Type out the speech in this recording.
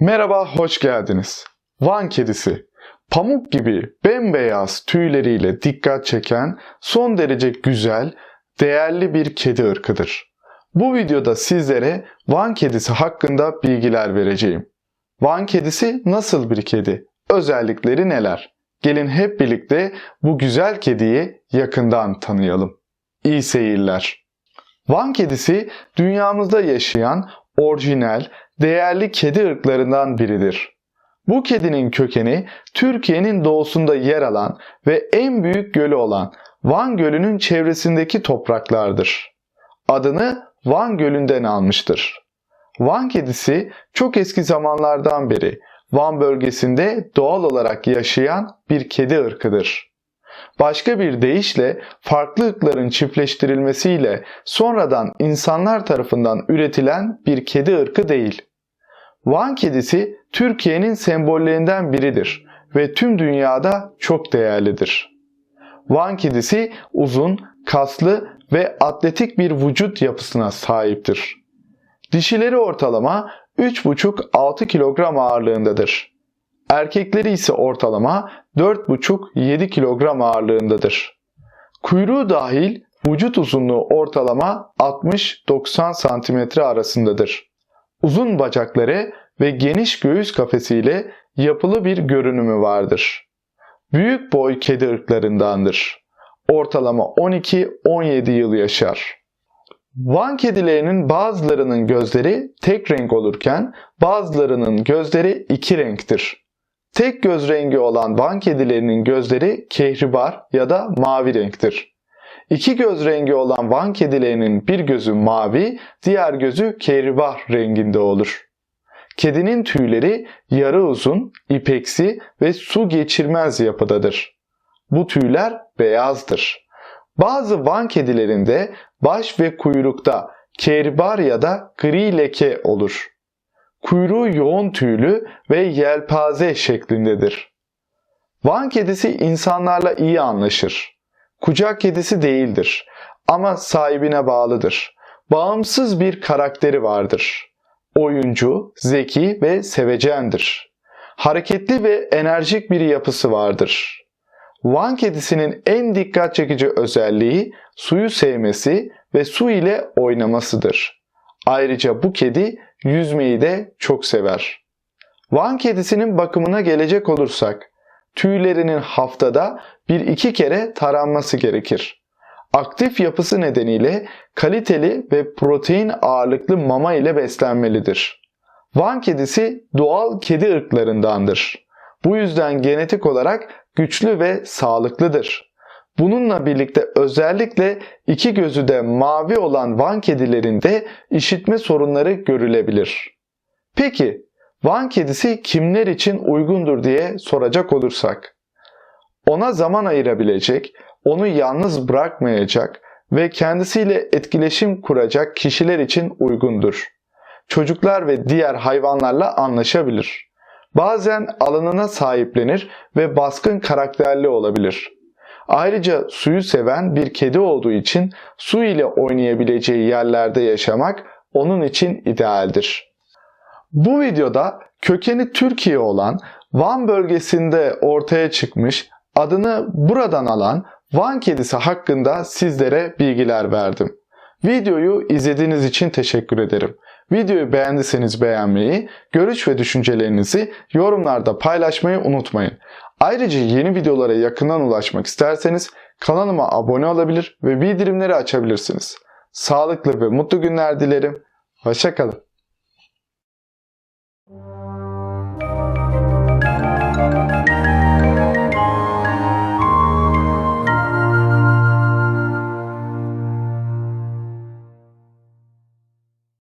Merhaba, hoş geldiniz. Van kedisi. Pamuk gibi bembeyaz tüyleriyle dikkat çeken son derece güzel, değerli bir kedi ırkıdır. Bu videoda sizlere Van kedisi hakkında bilgiler vereceğim. Van kedisi nasıl bir kedi? Özellikleri neler? Gelin hep birlikte bu güzel kediyi yakından tanıyalım. İyi seyirler. Van kedisi dünyamızda yaşayan orijinal, değerli kedi ırklarından biridir. Bu kedinin kökeni Türkiye'nin doğusunda yer alan ve en büyük gölü olan Van Gölü'nün çevresindeki topraklardır. Adını Van Gölü'nden almıştır. Van kedisi çok eski zamanlardan beri Van bölgesinde doğal olarak yaşayan bir kedi ırkıdır. Başka bir deyişle farklı ırkların çiftleştirilmesiyle sonradan insanlar tarafından üretilen bir kedi ırkı değil. Van kedisi Türkiye'nin sembollerinden biridir ve tüm dünyada çok değerlidir. Van kedisi uzun, kaslı ve atletik bir vücut yapısına sahiptir. Dişileri ortalama 3,5-6 kilogram ağırlığındadır. Erkekleri ise ortalama 4,5-7 kilogram ağırlığındadır. Kuyruğu dahil vücut uzunluğu ortalama 60-90 cm arasındadır. Uzun bacakları ve geniş göğüs kafesiyle yapılı bir görünümü vardır. Büyük boy kedi ırklarındandır. Ortalama 12-17 yıl yaşar. Van kedilerinin bazılarının gözleri tek renk olurken bazılarının gözleri iki renktir. Tek göz rengi olan Van kedilerinin gözleri kehribar ya da mavi renktir. İki göz rengi olan Van kedilerinin bir gözü mavi, diğer gözü kehribar renginde olur. Kedinin tüyleri yarı uzun, ipeksi ve su geçirmez yapıdadır. Bu tüyler beyazdır. Bazı Van kedilerinde baş ve kuyrukta kehribar ya da gri leke olur. Kuyruğu yoğun tüylü ve yelpaze şeklindedir. Van kedisi insanlarla iyi anlaşır. Kucak kedisi değildir ama sahibine bağlıdır. Bağımsız bir karakteri vardır. Oyuncu, zeki ve sevecendir. Hareketli ve enerjik bir yapısı vardır. Van kedisinin en dikkat çekici özelliği suyu sevmesi ve su ile oynamasıdır. Ayrıca bu kedi yüzmeyi de çok sever. Van kedisinin bakımına gelecek olursak, tüylerinin haftada bir iki kere taranması gerekir. Aktif yapısı nedeniyle kaliteli ve protein ağırlıklı mama ile beslenmelidir. Van kedisi doğal kedi ırklarındandır. Bu yüzden genetik olarak güçlü ve sağlıklıdır. Bununla birlikte özellikle iki gözü de mavi olan Van kedilerinde işitme sorunları görülebilir. Peki Van kedisi kimler için uygundur diye soracak olursak, ona zaman ayırabilecek, onu yalnız bırakmayacak ve kendisiyle etkileşim kuracak kişiler için uygundur. Çocuklar ve diğer hayvanlarla anlaşabilir. Bazen alanına sahiplenir ve baskın karakterli olabilir. Ayrıca suyu seven bir kedi olduğu için su ile oynayabileceği yerlerde yaşamak onun için idealdir. Bu videoda kökeni Türkiye olan Van bölgesinde ortaya çıkmış, adını buradan alan Van kedisi hakkında sizlere bilgiler verdim. Videoyu izlediğiniz için teşekkür ederim. Videoyu beğendiyseniz beğenmeyi, görüş ve düşüncelerinizi yorumlarda paylaşmayı unutmayın. Ayrıca yeni videolara yakından ulaşmak isterseniz kanalıma abone olabilir ve bildirimleri açabilirsiniz. Sağlıklı ve mutlu günler dilerim. Hoşçakalın.